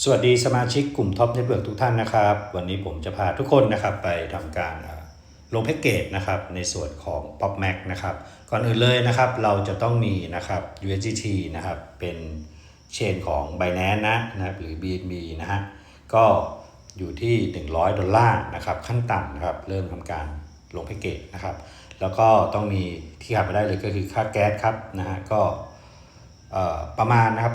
สวัสดีสมาชิกกลุ่มท็อปเน็ตเวิร์กทุกท่านนะครับ วันนี้ผมจะพาทุกคนนะครับไปทำการลงแพ็กเกจนะครับในส่วนของ Pop Mac นะครับก่อนอื่นเลยนะครับเราจะต้องมีนะครับ USDT นะครับเป็นเชนของ Binance นะนะรหรือ BNB นะฮะก็อยู่ที่ 100 ดอลลาร์นะครับขั้นต่ำนะครับเริ่มทำการลงแพ็กเกจนะครับแล้วก็ต้องมีที่ขาดไม่ได้เลยก็คือค่าแก๊สครับนะฮะก็ ประมาณนะครับ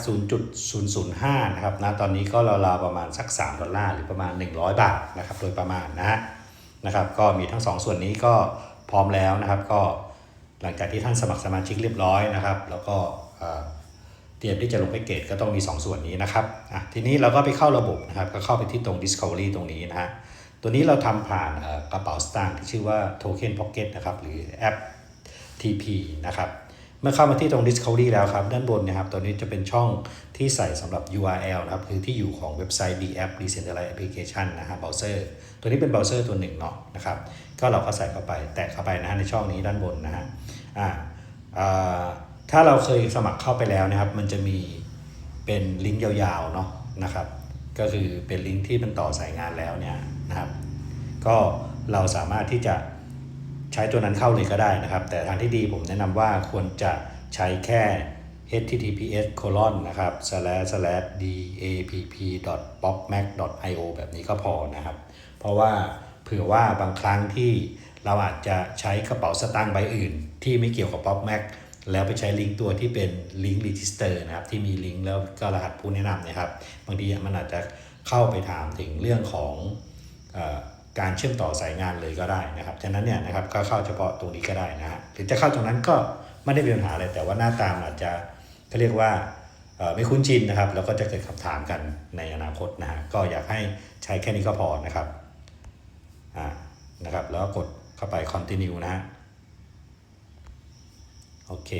0.005 นะครับนะตอนนี้ก็ราวๆประมาณสัก 3 ดอลลาร์หรือประมาณ 100 บาทนะครับโดยประมาณนะฮะนะครับ ก็มีทั้ง 2 ส่วนนี้ก็พร้อมแล้วนะครับ ก็หลังจากที่ท่านสมัครสมาชิกเรียบร้อยนะครับ แล้วก็เตรียมที่จะลงแพ็กเกจก็ต้องมี 2 ส่วนนี้นะครับอะทีนี้เราก็ไปเข้าระบบนะครับ ก็เข้าไปที่ตรง Discovery ตรงนี้นะฮะตัวนี้เราทำผ่านกระเป๋าสตางค์ที่ชื่อว่า Token Pocket นะครับ หรือแอป TP นะครับ เมื่อเข้ามาที่ตรง Discovery แล้วครับ ด้านบนนะครับ ตัวนี้จะเป็นช่องที่ใส่สำหรับ URL นะครับ คือที่อยู่ของเว็บไซต์ DApp Decentralized Application นะฮะเบราว์เซอร์ตัวนี้เป็นเบราว์เซอร์ตัวหนึ่งเนาะนะครับ ก็เราก็ใส่เข้าไป แตะเข้าไปนะฮะในช่องนี้ด้านบนนะฮะอ่าอ่าถ้าเราเคยสมัครเข้าไปแล้วนะครับ มันจะมีเป็นลิงก์ยาวๆเนาะนะครับ ก็คือเป็นลิงก์ที่มันต่อสายงานแล้วเนี่ยนะครับ ก็เราสามารถที่จะ ช้ตัวนั้นเข้าเลยก็ได้นะครับ แต่ทางที่ดีผมแนะนำว่าควรจะใช้แค่ https colon นะครับ slash slash dapp popmac io แบบนี้ก็พอนะครับ เพราะว่าเผื่อว่าบางครั้งที่เราอาจจะใช้กระเป๋าสตางค์ใบอื่น ที่ไม่เกี่ยวกับ popmac แล้วไปใช้ลิงก์ตัวที่เป็นลิงก์ register นะครับ ที่มีลิงก์แล้วก็รหัสผู้แนะนำเนะครับ บางทีมันอาจจะเข้าไปถามถึงเรื่องของ การเชื่อมต่อสายงานเลยก็ได้นะครับ ฉะนั้นเนี่ยนะครับก็เข้าเฉพาะตรงนี้ก็ได้นะฮะหรือจะเข้าตรงนั้นก็ไม่ได้มีปัญหาอะไรแต่ว่าหน้าตามอาจจะเขาเรียกว่าไม่คุ้นชินนะครับ แล้วก็จะเกิดคำถามกันในอนาคตนะฮะก็อยากให้ใช้แค่นี้ก็พอนะครับอ่านะครับ แล้วก็กดเข้าไป continue นะฮะโอเค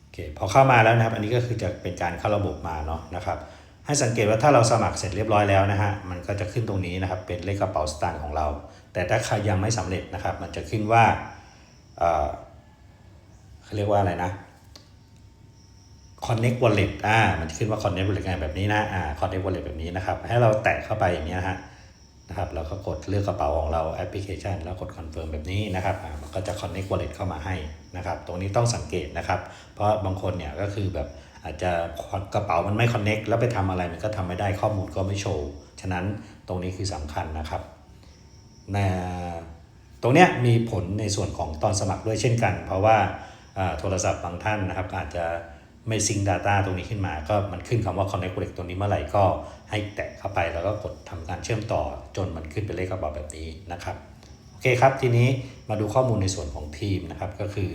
โอเคพอเข้ามาแล้วนะครับ อันนี้ก็คือจะเป็นการเข้าระบบมาเนาะนะครับ ให้สังเกตว่าถ้าเราสมัครเสร็จเรียบร้อยแล้วนะฮะ มันก็จะขึ้นตรงนี้นะครับ เป็นเลขกระเป๋าสตางค์ของเรา แต่ถ้าใครยังไม่สำเร็จนะครับ มันจะขึ้นว่าเขาเรียกว่าอะไรนะ Connect Wallet อ่า มันจะขึ้นว่า Connect Wallet ไงแบบนี้นะ อ่า Connect Wallet แบบนี้นะครับ ให้เราแตะเข้าไปอย่างนี้นะฮะ นะครับ แล้วก็กดเลือกกระเป๋าของเราแอปพลิเคชัน แล้วกด Confirm แบบนี้นะครับ อ่า มันก็จะ Connect Wallet เข้ามาให้นะครับ ตรงนี้ต้องสังเกตนะครับ เพราะบางคนเนี่ยก็คือแบบ อาจจะกระเป๋ามันไม่ Connect แล้วไปทำอะไรมันก็ทำไม่ได้ข้อมูลก็ไม่โชว์ ฉะนั้นตรงนี้คือสำคัญนะครับนะตรงเนี้ยมีผลในส่วนของตอนสมัครด้วยเช่นกัน เพราะว่าโทรศัพท์บางท่านนะครับ อาจจะไม่ซิง Data ตรงนี้ขึ้นมา ก็มันขึ้นคำว่า Connect Wallet ตรงนี้เมื่อไหร่ก็ให้แตะเข้าไปแล้วก็กดทำการเชื่อมต่อจนมันขึ้นเป็นเลขกระเป๋าแบบนี้นะครับ โอเคครับ ทีนี้มาดูข้อมูลในส่วนของทีมนะครับก็คือ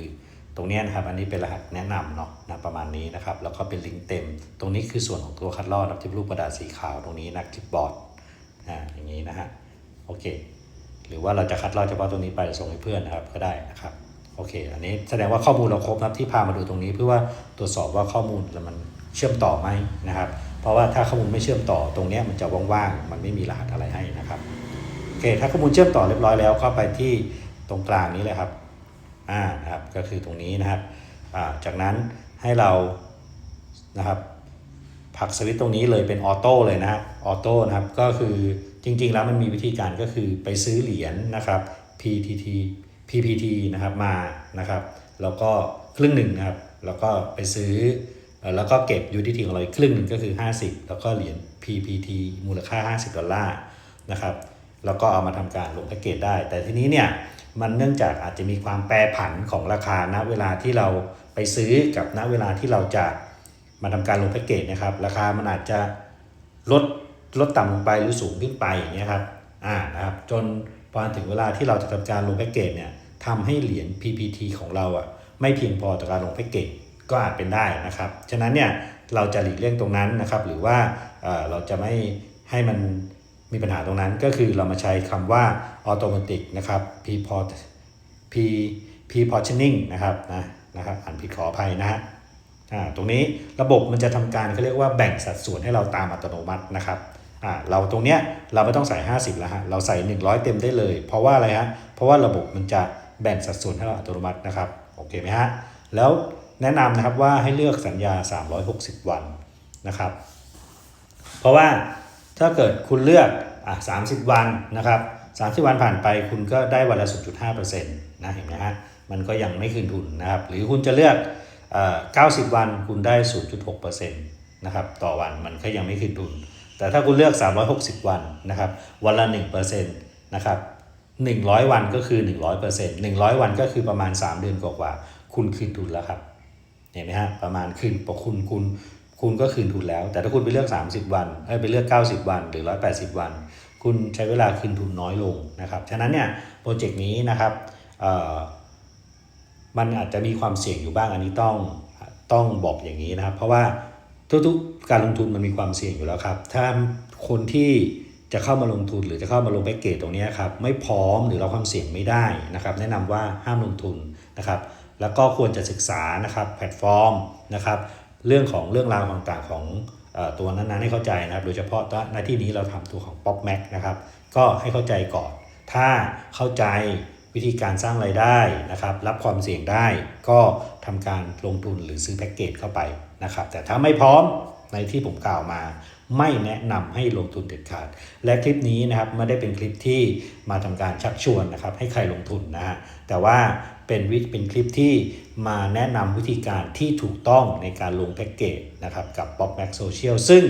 ตรงนี้นะครับอันนี้เป็นรหัสแนะนำเนาะนะประมาณนี้นะครับ แล้วก็เป็นลิงก์เต็ม ตรงนี้คือส่วนของตัวคัดลอกนะที่รูปกระดาษสีขาวตรงนี้นะคลิปบอร์ดอ่าอย่างนี้นะฮะโอเค หรือว่าเราจะคัดลอกเฉพาะตรงนี้ไปส่งให้เพื่อนนะครับก็ได้นะครับโอเค อันนี้แสดงว่าข้อมูลเราครบนะครับที่พามาดูตรงนี้เพื่อว่าตรวจสอบว่าข้อมูลมันเชื่อมต่อไหมนะครับ เพราะว่าถ้าข้อมูลไม่เชื่อมต่อตรงนี้มันจะว่างๆมันไม่มีรหัสอะไรให้นะครับโอเคถ้าข้อมูลเชื่อมต่อเรียบร้อยแล้วเข้าไปที่ตรงกลางนี้เลยครับ อ่านะครับก็คือตรงนี้นะครับอ่าจากนั้นให้เรานะครับผักสวิตช์ตรงนี้เลยเป็นออโต้เลยนะออโต้นะครับก็คือจริงๆแล้วมันมีวิธีการก็คือไปซื้อเหรียญนะครับ PTT PPT นะครับมานะครับ แล้วก็ครึ่งหนึ่งนะครับ แล้วก็ไปซื้อแล้วก็เก็บ UTT ของเราอีกครึ่งหนึ่งก็คือ 50 แล้วก็เหรียญ PPT มูลค่า 50 ดอลลาร์นะครับ แล้วก็เอามาทำการลงแพ็กเกจได้ แต่ทีนี้เนี่ย มันเนื่องจากอาจจะมีความแปรผันของราคาณเวลาที่เราไปซื้อกับณเวลาที่เราจะมาทำการลงแพ็กเกจนะครับ ราคามันอาจจะลดลดต่ำลงไปหรือสูงขึ้นไปอย่างเงี้ยครับอ่านะครับจนพอถึงเวลาที่เราจะทำการลงแพ็กเกจเนี่ยทำให้เหรียญ PPT ของเราอะไม่เพียงพอต่อการลงแพ็กเกจก็อาจเป็นได้นะครับ ฉะนั้นเนี่ยเราจะหลีกเลี่ยงตรงนั้นนะครับ หรือว่าเอ่อเราจะไม่ให้มัน มีปัญหาตรงนั้นก็คือเรามาใช้คำว่า automatic นะครับ p port p p portioning นะครับนะนะครับอ่านผิดขออภัยนะฮะตรงนี้ระบบมันจะทำการเขาเรียกว่าแบ่งสัดส่วนให้เราตามอัตโนมัตินะครับเราตรงเนี้ยเราไม่ต้องใส่ 50 แล้วฮะเราใส่ 100 เต็มได้เลย เพราะว่าอะไรฮะเพราะว่าระบบมันจะแบ่งสัดส่วนให้เราอัตโนมัตินะครับโอเคไหมฮะแล้วแนะนำนะครับว่าให้เลือกสัญญา 360 วันนะครับ เพราะว่า ถ้าเกิดคุณเลือกอะ30 วันนะครับ30 วันผ่านไปคุณก็ได้วันละ0.5%นะเห็นไหมฮะมันก็ยังไม่คืนทุนนะครับ หรือคุณจะเลือกเอ่อ90 วันคุณได้ 0.6%นะครับต่อวันมันก็ยังไม่คืนทุน แต่ถ้าคุณเลือก 360 วันนะครับวันละ1%นะครับ100 วันก็คือ 100% 100 วันก็คือประมาณ 3 เดือนกว่าๆคุณคืนทุนแล้วครับเห็นไหมฮะประมาณคืนปกคุณคุณ คุณก็คืนทุนแล้ว แต่ถ้าคุณไปเลือก 30 วันไปเลือก 90 วัน หรือ 180 วัน คุณใช้เวลาคืนทุนน้อยลงนะครับ ฉะนั้นเนี่ยโปรเจกต์นี้นะครับมันอาจจะมีความเสี่ยงอยู่บ้างอันนี้ต้องต้องบอกอย่างนี้นะครับ เพราะว่าทุกๆการลงทุนมันมีความเสี่ยงอยู่แล้วครับ ถ้าคนที่จะเข้ามาลงทุนหรือจะเข้ามาลงแพ็กเกจตรงนี้ครับไม่พร้อมหรือเราความเสี่ยงไม่ได้นะครับ แนะนำว่าห้ามลงทุนนะครับ แล้วก็ควรจะศึกษานะครับแพลตฟอร์มนะครับ เรื่องของเรื่องราวต่างๆของตัวนั้นๆให้เข้าใจนะครับ โดยเฉพาะในที่นี้เราทำตัวของ Pop Mac นะครับ ก็ให้เข้าใจก่อน ถ้าเข้าใจวิธีการสร้างไรายได้นะครับ รับความเสี่ยงได้ก็ทำการลงทุนหรือซื้อแพ็กเกจเข้าไปนะครับ แต่ถ้าไม่พร้อมในที่ผมกล่าวมา ไม่แนะนำให้ลงทุนเด็ดขาด และคลิปนี้นะครับไม่ได้เป็นคลิปที่มาทำการชักชวนนะครับ ให้ใครลงทุนนะฮะแต่ว่า เป็นวิเป็นคลิปที่มาแนะนำวิธีการที่ถูกต้องในการลงแพ็กเกจนะครับกับ Pop Max Social ซึ่ง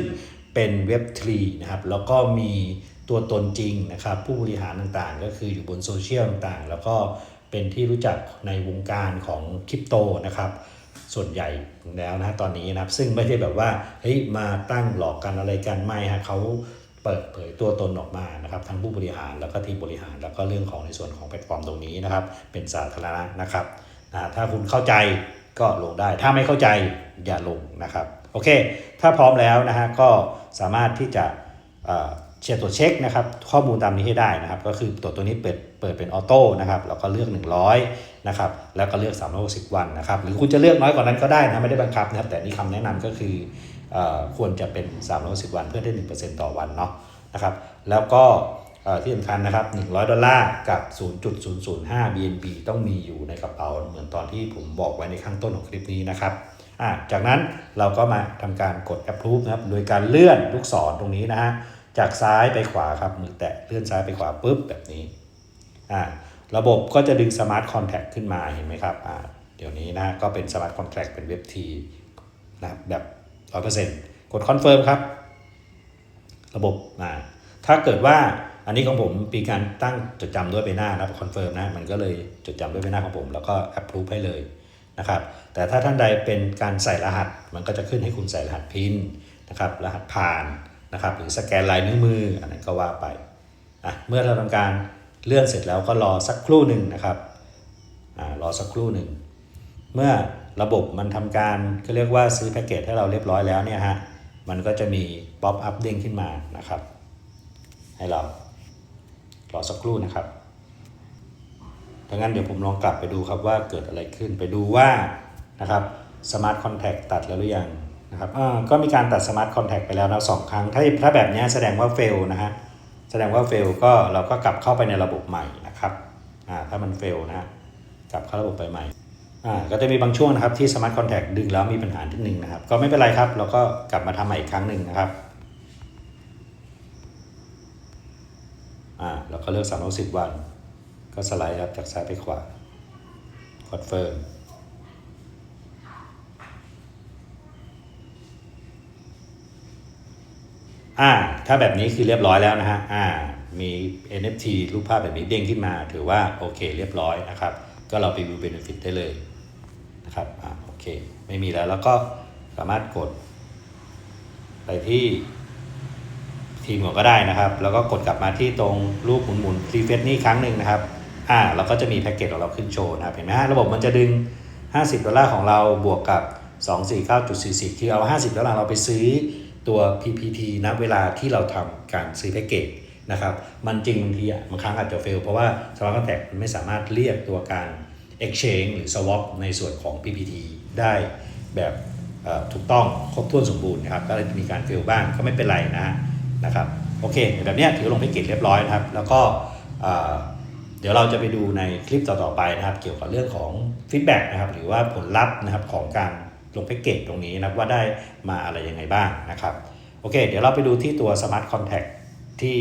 เป็นเว็บ3นะครับแล้วก็มีตัวตนจริงนะครับผู้บริหารต่างๆ ก็คืออยู่บนโซเชียลต่างๆ แล้วก็เป็นที่รู้จักในวงการของคริปโตนะครับส่วนใหญ่แล้วนะตอนนี้นะครับซึ่งไม่ใช่แบบว่าเฮ้ยมาตั้งหลอกกันอะไรกันไม่ฮะเขา เปิดเผยตัวตนออกมานะครับทั้งผู้บริหารแล้วก็ทีมบริหาร แล้วก็เรื่องของในส่วนของแพลตฟอร์มตรงนี้นะครับ เป็นสาธารณะนะครับถ้าคุณเข้าใจก็ลงได้ ถ้าไม่เข้าใจอย่าลงนะครับโอเค ถ้าพร้อมแล้วนะฮะก็สามารถที่จะเช็คตัวจเช็คนะครับข้อมูลตามนี้ให้ได้นะครับ ก็คือตัวตัวนี้เปิดเปิดเป็นออโต้นะครับแล้วก็เลือก 100นะครับแล้วก็เลือก360วันนะครับหรือคุณจะเลือกน้อยกว่านั้นก็ได้นะไม่ได้บังคับนะครับแต่นี่คำแนะนำก็คือ ควรจะเป็น 360 วันเพื่อได้ 1%ต่อวันเนาะนะครับแล้วก็ที่สำคัญนะครับ 100 ดอลลาร์กับ 0.005 BNB ต้องมีอยู่ในกระเป๋าเหมือนตอนที่ผมบอกไว้ในข้างต้นของคลิปนี้นะครับจากนั้นเราก็มาทำการกด approve นะครับ โดยการเลื่อนลูกศรตรงนี้นะฮะ จากซ้ายไปขวาครับ มือแตะเลื่อนซ้ายไปขวาปุ๊บแบบนี้ ระบบก็จะดึง Smart Contract ขึ้นมาเห็นไหมครับ เดี๋ยวนี้นะก็เป็น Smart Contract เป็นเว็บทีนะค รับแบบ100%กด Confirm ครับ ระบบอ่าถ้าเกิดว่าอันนี้ของผมมีการตั้งจดจำด้วยใบหน้านะคอนเฟิร์มนะ มันก็เลยจดจำด้วยใบหน้าของผม แล้วก็ approve ให้เลยนะครับ แต่ถ้าท่านใดเป็นการใส่รหัส มันก็จะขึ้นให้คุณใส่รหัสพินนะครับ รหัสผ่านนะครับ หรือสแกนลายนิ้วมือ อันนั้นก็ว่าไปอะเมื่อเราทำการเลื่อนเสร็จแล้วก็รอสักครู่หนึ่งนะครับอ่ารอสักครู่หนึ่ง เมื่อ ระบบมันทำการก็เรียกว่าซื้อแพ็กเกจให้เราเรียบร้อยแล้วเนี่ยฮะ มันก็จะมีป๊อปอัพเด้งขึ้นมานะครับ ให้เรารอสักครู่นะครับดังนั้นเดี๋ยวผมลองกลับไปดูครับว่าเกิดอะไรขึ้นไปดูว่านะครับสมาร์ทคอนแทคตัดแล้วหรือยังนะครับอ่าก็มีการตัดสมาร์ทคอนแทคไปแล้วนะสองครั้ง ถ้าถ้าแบบนี้แสดงว่าเฟลนะฮะ แสดงว่าเฟลก็เราก็กลับเข้าไปในระบบใหม่นะครับอ่าถ้ามันเฟลนะฮะกลับเข้าระบบไปใหม่ อ่าก็จะมีบางช่วงนะครับที่ Smart Contact ดึงแล้วมีปัญหาที่หนึ่งนะครับ ก็ไม่เป็นไรครับ เราก็กลับมาทำใหม่อีกครั้งหนึ่งนะครับอ่าเราก็เลือก360วัน ก็สไลด์ครับจากซ้ายไปขวา Confirm อ่าถ้าแบบนี้คือเรียบร้อยแล้วนะฮะอ่ามี NFT รูปภาพแบบนี้เด้งขึ้นมา ถือว่าโอเคเรียบร้อยนะครับ ก็เราไปวิวเบนฟิตได้เลย นะครับอ่าโอเค ไม่มีแล้วแล้วก็สามารถกด ไปที่ทีมของก็ได้นะครับ แล้วก็กดกลับมาที่ตรงรูปหมุนหมุนรีเฟซนี่ครั้งหนึ่งนะครับอ่าเราก็จะมีแพ็กเกจของเราขึ้นโชว์นะครับเห็นไหมฮะระบบมันจะดึง 50 ดอลลาร์ของเราบวกกับ 249.40ที่เอา 50 ดอลลาร์เราไปซื้อตัว PPT ณเวลาที่เราทำการซื้อแพ็กเกจนะครับ มันจริงบางทีอะบางครั้งอาจจะเฟล เพราะว่า Smart Contract มันไม่สามารถเรียกตัวการ Exchange หรือ Swap ในส่วนของ PPT ได้แบบถูกต้องครบถ้วนสมบูรณ์นะครับก็เลยมีการเฟลบ้างก็ไม่เป็นไรนะนะครับโอเคแบบนี้ถือลงแพ็กเกจเรียบร้อยนะครับ แล้วก็เดี๋ยวเราจะไปดูในคลิปต่อๆไปนะครับ เกี่ยวกับเรื่องของฟีดแบ็กนะครับหรือว่าผลลัพธ์นะครับของการลงแพ็กเกจตรงนี้นะครับว่าได้มาอะไรยังไงบ้างนะครับโอเค เดี๋ยวเราไปดูที่ตัว Smart Contact ที่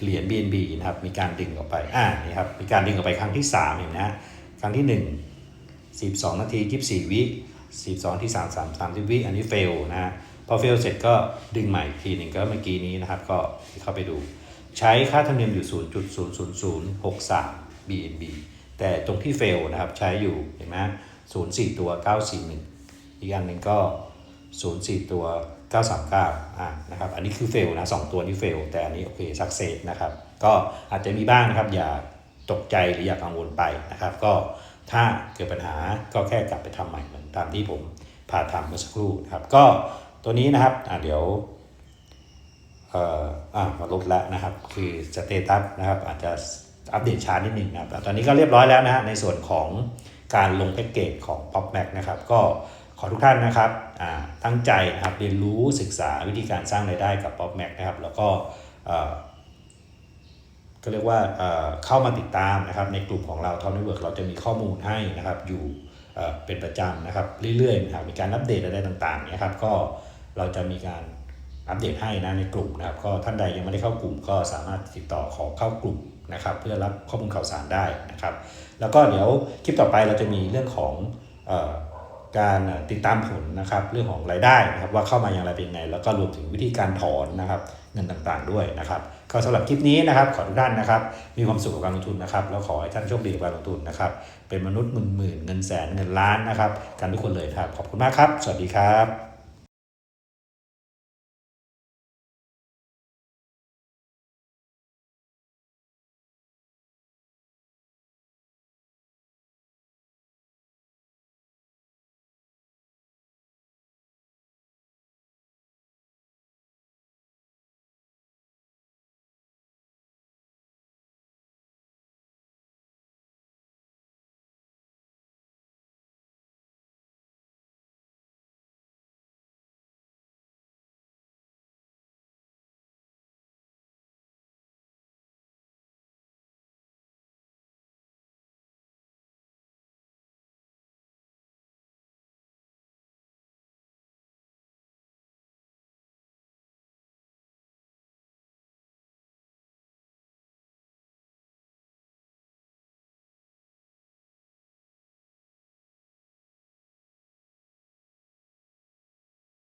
เหรียญ BNB นะครับมีการดึงออกไปอ่านี่ครับมีการดึงออกไปครั้งที่ 3 เห็นนะฮะ ครั้งที่ 1 42 นาที 24 วิ42 ที่ 3 3 30 วิ อันนี้เฟลนะฮะ พอเฟลเสร็จก็ดึงใหม่ทีหนึ่งก็เมื่อกี้นี้นะครับ ก็เข้าไปดู ใช้ค่าธรรมเนียมอยู่ 0.00063 BNB แต่ตรงที่เฟลนะครับใช้อยู่เห็นไหม04 ตัว 941 อีกอันหนึ่งก็ 04 ตัว 939อ่านะครับ อันนี้คือเฟลนะสองตัวนี้เฟล แต่อันนี้โอเคสักเซสนะครับ ก็อาจจะมีบ้างนะครับ อย่า ตกใจหรืออย่ากังวลไปนะครับ ก็ถ้าเกิดปัญหาก็แค่กลับไปทำใหม่เหมือนตามที่ผมพาทำเมื่อสักครู่นะครับก็ตัวนี้นะครับอ่าเดี๋ยวเอ่ออ่ามาลดแล้วนะครับ คือสเตตัสนะครับอาจจะอัปเดตช้านิดหนึ่งนะครับตอนนี้ก็เรียบร้อยแล้วนะฮะในส่วนของการลงแพ็กเกจของ Pop Mac นะครับ ก็ขอทุกท่านนะครับตั้งใจนะครับเรียนรู้ศึกษาวิธีการสร้างรายได้กับ Pop Mac นะครับ แล้วก็ ก็เรียกว่าเข้ามาติดตามนะครับในกลุ่มของเราทอมนิเวิร์กเราจะมีข้อมูลให้นะครับอยู่เป็นประจำนะครับเรื่อยๆนะครับมีการอัปเดตอะไรต่างๆนะครับก็เราจะมีการอัปเดตให้นะในกลุ่มนะครับก็ท่านใดยังไม่ได้เข้ากลุ่มก็สามารถติดต่อขอเข้ากลุ่มนะครับเพื่อรับข้อมูลข่าวสารได้นะครับ แล้วก็เดี๋ยวคลิปต่อไปเราจะมีเรื่องของออการติดตามผลนะครับเรื่องของรายได้นะครับว่าเข้ามาอย่างไรเป็นไง แล้วก็รวมถึงวิธีการถอนนะครับเงินต่างๆด้วยนะครับ ก็สำหรับคลิปนี้นะครับขอทุกท่านนะครับ มีความสุขกับการลงทุนนะครับ แล้วขอให้ท่านโชคดีกับการลงทุนนะครับ เป็นมนุษย์หมื่นหมื่นเงินแสนเงินล้านนะครับ กันทุกคนเลยครับ ขอบคุณมากครับ สวัสดีครับ